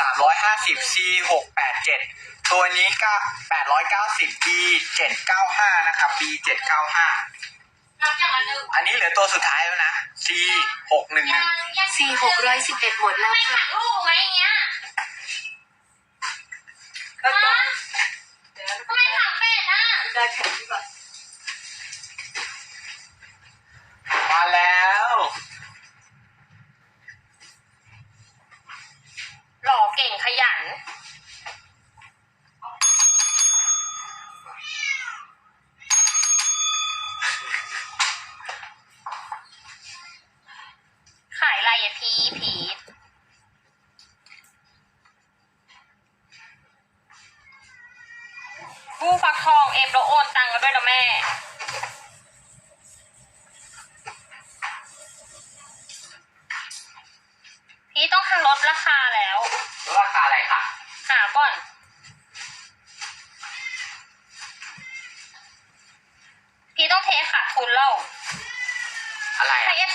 สามร้อยห้าสิบ C หกแปดเจ็ดตัวนี้ก็แปดร้อยเก้าสิบ B เจ็ดเก้าห้านะครับ B เจ็ดเก้าห้ารับอย่างละหนึ่งอันนี้เหลือตัวสุดท้ายแล้วนะ C หกหนึ่งหยันึ่งงยังสี่หกร้อยสิบเอ็ดหมดแล้วไม่ค่ะถ่ายรูปไว้อย่างเงี้ยก็จะฮะทำไมถังเป็ดอะ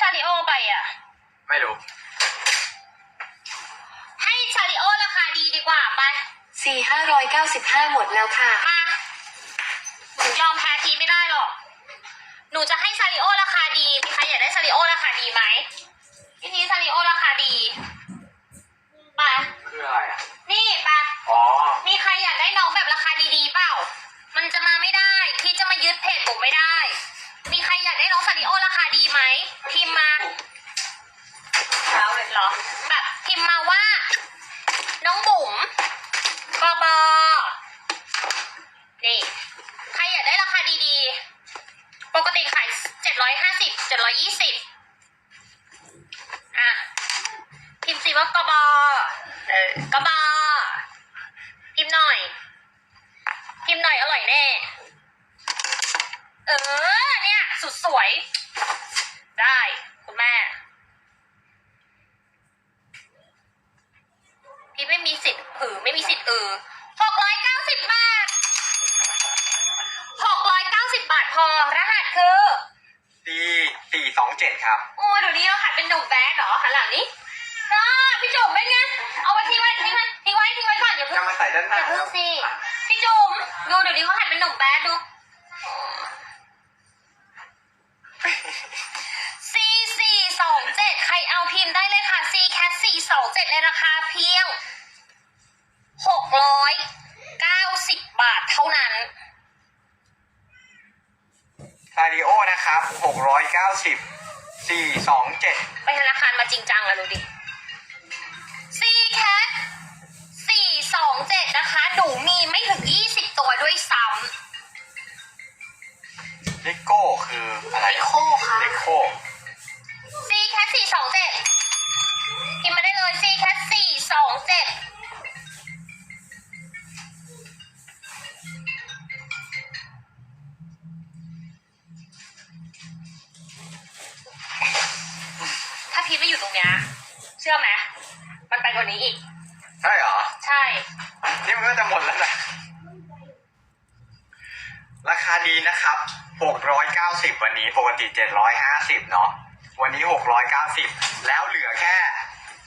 ชาริโอไปอะ ไม่รู้ ให้ชาริโอราคาดีดีกว่าไป สี่ห้าร้อยเก้าสิบห้าหมดแล้วค่ะ มาหนูยอมแพ้ทีไม่ได้หรอก หนูจะให้ซาริโอราคาดีมีใครอยากได้ซาริโอราคาดีไหมพี่ทีซาริโอราคาดีไปคืออะไรอะ นี่ไปอ๋อ มีใครอยากได้น้องแบบราคาดีๆเปล่า มันจะมาไม่ได้พี่จะมายึดเพจผมไม่ได้ มีใครอยากได้น้องซาริโอราคาดีไหมพิมพ์มาเช้าเลยเหรอแบบพิมพ์มาว่า น้องบุ๋มบอบอนี่ใครอยากได้ราคาดีๆ ปกติขายเจ็ดร้อยห้าสิบเจ็ดร้อยยี่สิบอะพิมพ์สิว่ากบอเออกบอพิมพ์หน่อย พิมพ์หน่อยอร่อยแน่ เออ วย ได้ คุณแม่ พี่ไม่มีสิทธิ์หือไม่มีสิทธิ์เออหกร้อยเก้าสิบบาทหกร้อยเก้าสิบบาทพอ รหัสคือ C สี่สองเจ็ดครับ โอ้ยเดี๋ยวนี้เราหัดเป็นหนุ่มแบดเหรอหันหลังนี้อ่าพี่จุ๋มเป็นไง เอาไว้ทิ้งไว้ทิ้งไว้ทิ้งไว้ทิ้งไว้ก่อนอย่าเพิ่จะงมาใส่ด้านหอน้าย่าเพิ่งสิ พี่จุ๋มดูเดี๋ยวนี้เขาหัดเป็นหนุ่มแบดดู องเจ็ดเลยราคาเพียงหกร้อยเก้าสิบบาทเท่านั้นซาริโอนะครับหกร้อยเก้าสิบสี่สองเจ็ดไปธนาคารมาจริงจังแล้วดูดิซีแคทสี่สองเจ็ดนะคะหนูมีไม่ถึงยี่สิบตัวด้วยซ้ำเลโก้คืออะไรำลิโคค่ะ ลิโก้สองเจ็ด ได้เลย C cat สี่สองเจ็ดถ้าพีทไม่อยู่ตรงเนี้ยเชื่อไหมมันไปกว่านี้อีก ใช่เหรอ ใช่ นี่มันก็จะหมดแล้วนะ ราคาดีนะครับ 690 วันนี้ ปกติ 750 เนาะ วันนี้ 690 แล้วเหลือแค่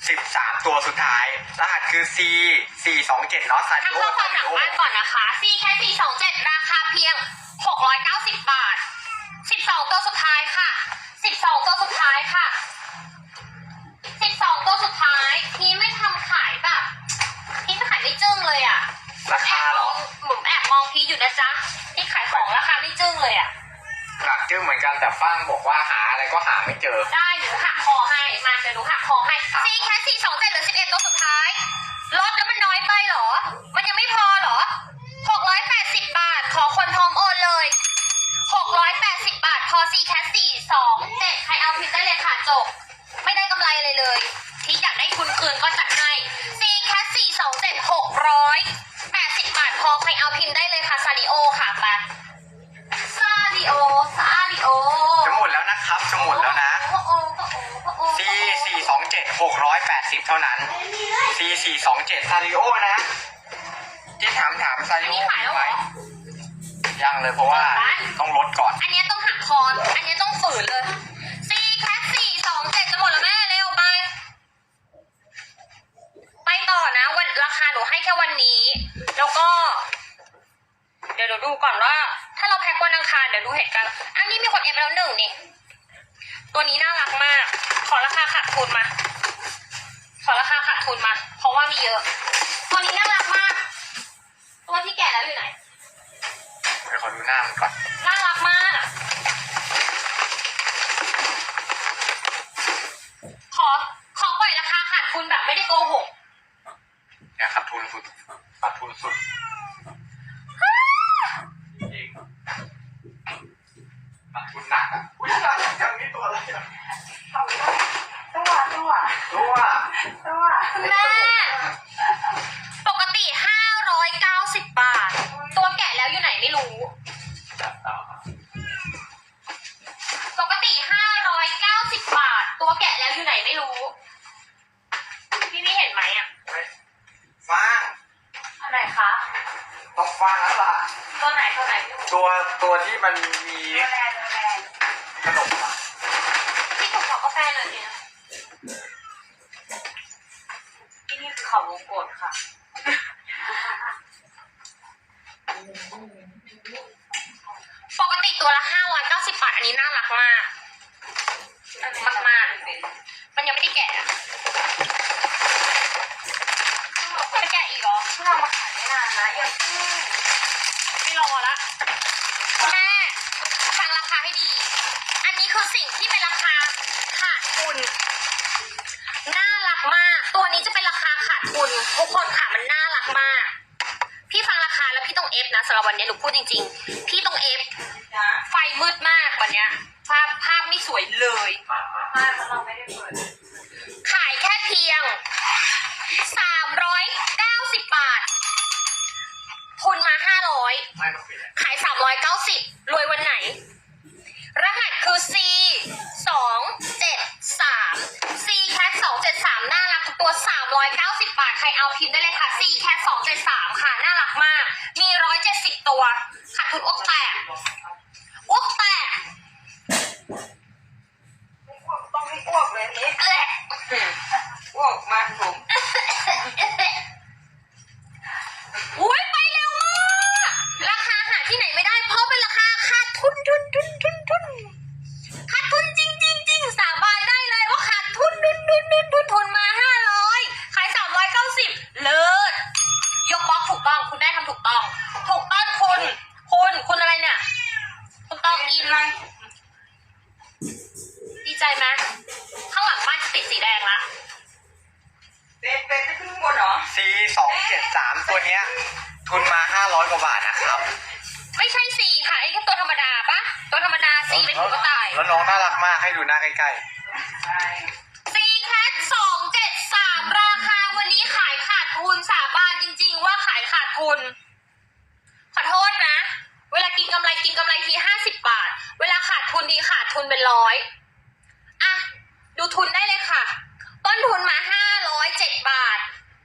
13 ตัวสุดท้าย รหัสคือ C 427เนาะซาริทางโอข้อควาซามหลัริงโอบ้านก่อนนะคะ C แค่4 2 7ราคาเพียง 690 บาท 12 ตัวสุดท้ายค่ะ 12 ตัวสุดท้ายค่ะ 12 ตัวสุดท้ายพี่ไม่ทำขายแบบพี่ขายไม่จึ้งเลยอะราคาเหรอหมุมแอบมองพี่อยู่นะจ๊ะพี่ขายของราคาไม่จึ้งเลยอะ หลักจึ้งเหมือนกันแต่ฟังบอกว่าหาอะไรก็หาไม่เจอ ได้หนูหักคอให้ มาเดี๋ยวหนูหักคอให้ซีแค่สี่สองเจ็ดเหลือสิบเอ็ดตัวสุดท้ายลดแล้วมันน้อยไปเหรอ มันยังไม่พอเหรอหกร้อยแปดสิบบาท ขอคนพร้อมโอนเลยหกร้อยแปดสิบบาท พอซีแค่สี่สองเจ็ดใครเอาพิมพ์ได้เลยค่ะจบ ไม่ได้กำไรเลยเลย C 427ซาริโอนะ ที่ถามถามซาริอันโอนี้ขายมีแล้วไหเหมรอยังเลยเพราะว่าต้องลดก่อน อันเนี้ยต้องหักคอนอันเนี้ยต้องฝืนเลย C แค่สี่สองเจ็ดจะหมดแล้วแม่เร็วไป ไปต่อนะวันแค่วันนี้ แล้วก็ เดี๋ยวเราดูก่อนว่า ถ้าเราแพ็กวันอังคารเดี๋ยวดูเหตุการณ์อันนี้มีคนเอฟแล้วหนึ่งนี่ ตัวนี้น่ารักมาก ขอราคาขาดทุนมา ขอราคาขาดทุนมาเพราะว่า มีเยอะ ตัวนี้น่ารักมาก ตัวที่แก่แล้วอยู่ไหนเดี๋ยวขอดูหน้ามันก่อน น่ารักมาก ขอ ขอปล่อยราคาขาดทุนแบบไม่ได้โกหก เนี่ยขาดทุนสุดขาดทุนสุดจริงขาดทุนหนักอะอุ้ยหนักจังนี่ตัวอะไรอะตัว ตัวตัวตัวแม่ปกติห้าร้อยเก้าสิบบาท ตัวแก่แล้วอยู่ไหนไม่รู้ จับต่อปกติห้าร้อยเก้าสิบบาท ตัวแกะแล้วอยู่ไหนไม่รู้ พี่พี่เห็นไหมอะไปฟ้างอันไหนคะ ต้องฟ้างแล้วล่ะ ตัวไหนตัวไหนไม่รู้ตัวตัวที่มันมีตัวแรงตัวแรงขนมอะพี่ถูกขอกาแฟหน่อยเนี่ย เขาวงกดค่ะ ปกติตัวละห้าร้อยเก้าสิบบาท อันนี้น่ารักมาก มากมากๆมันยังไม่ได้แกะอะจะแกะอีกเหรอ เพิ่งเอามาขายไม่นานนะยังเพิ่งไม่รอละแม่ฟังราคาให้ดี อันนี้คือสิ่งที่เป็นราคาขาดทุน ทุกคนค่ะมันน่ารักมาก พี่ฟังราคาแล้วพี่ต้องเอฟนะสำหรับวันนี้หนูพูดจริง ๆ พี่ต้องเอฟไฟมืดมากวันเนี้ยภาพภาพไม่สวยเลย มามาบ้านเราไม่ได้เปิดขายแค่เพียง 390 บาท ทุนมา 500 ไม่ต้องปิดเลยขาย 390 รวยวันไหน รหัสคือ C 2 7 3 C cat 2 7 3น่ารัก ตัว 390 บาท ใครเอาพิมพ์ได้เลยค่ะ C cat 2 7 3 ค่ะ น่ารักมาก มี 170 ตัวขาดทุนอกแตกอกแตกไม่อ้วกต้องไม่อ้วกเลยนี่เอ๊ะอ้วกมาผม สองเจ็ดสามตัวเนี้ย ทุนมาห้าร้อยกว่าบาทนะครับ ไม่ใช่สีค่ะไอ้ตัวธรรมดาปะตัวธรรมดาสีเป็นหัวกระต่ายแล้วน้องน่ารักมากให้ดูหน้าใกล้ใช่ซีแคทสองเจ็ดสามราคาวันนี้ขายขาดทุนสาบานจริง ๆ ว่าขายขาดทุน ขอโทษนะ เวลากินกำไรกินกำไรทีห้าสิบบาท เวลาขาดทุนดีขาดทุนเป็นร้อยอะดูทุนได้เลยค่ะ ต้นทุนมาห้าร้อยเจ็ดบาท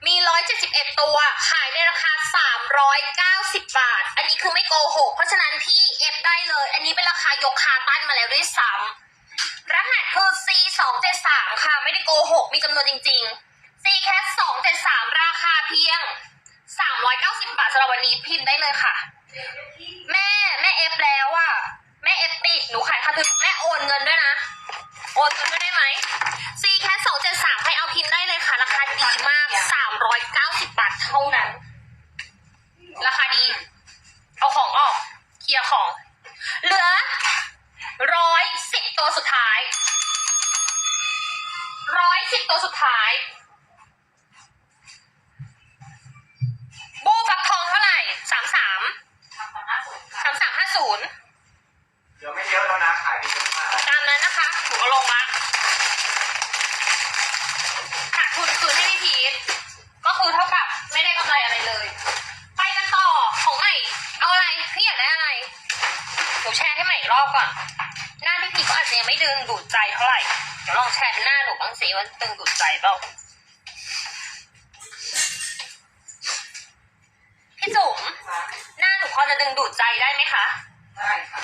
มีร้อยเจ็ดสิบเอ็ดตัว ขายในราคาสามร้อยเก้าสิบบาท อันนี้คือไม่โกหก เพราะฉะนั้นพี่เอฟได้เลย อันนี้เป็นราคายกคาตั้นมาแล้วด้วยซ้ำรหัสคือ C สองเจ็ดสามค่ะ ไม่ได้โกหก มีจำนวนจริง ๆ C cat สองเจ็ดสามราคาเพียงสามร้อยเก้าสิบบาทสำหรับวันนี้พิมพ์ได้เลยค่ะ แม่แม่เอฟแล้วอะแม่เอฟติด หนูขายค่าทุนแม่โอนเงินด้วยนะ โอนเงินด้วยได้ไหม C cat สองเจ็ดสามใครเอาพิมพ์ได้เลยค่ะ ราคาดีมากสามร้อยเก้าสิบบาทเท่านั้น ราคาดี เอาของออก เคลียร์ของ เหลือร้อยสิบตัวสุดท้าย ร้อยสิบตัวสุดท้ายโบฟักทองเท่าไหร่สามสามสามสามห้าศูนย์ คือเท่ากับไม่ได้กำไรอะไรเลย ไปกันต่อของใหม่ เอาอะไรพี่อยากได้อะไรหนูแชร์ให้ใหม่อีกรอบก่อน หน้าพี่พีทก็อาจจะยังไม่ดึงดูดใจเท่าไหร่เดี๋ยวลองแชร์หน้าหนูบ้างสิว่าดึงดูดใจเปล่าพี่จุ๋มหน้าหนูพอจะดึงดูดใจได้ไหมคะได้ค่ะ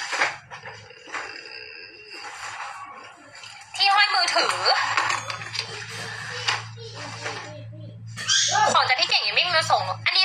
ที่ห้อยมือถือ ของจากพี่เก่งยังไม่มาส่งอันนี้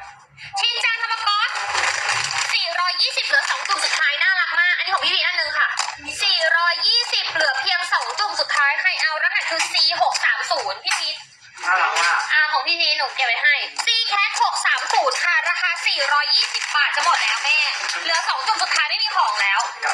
left.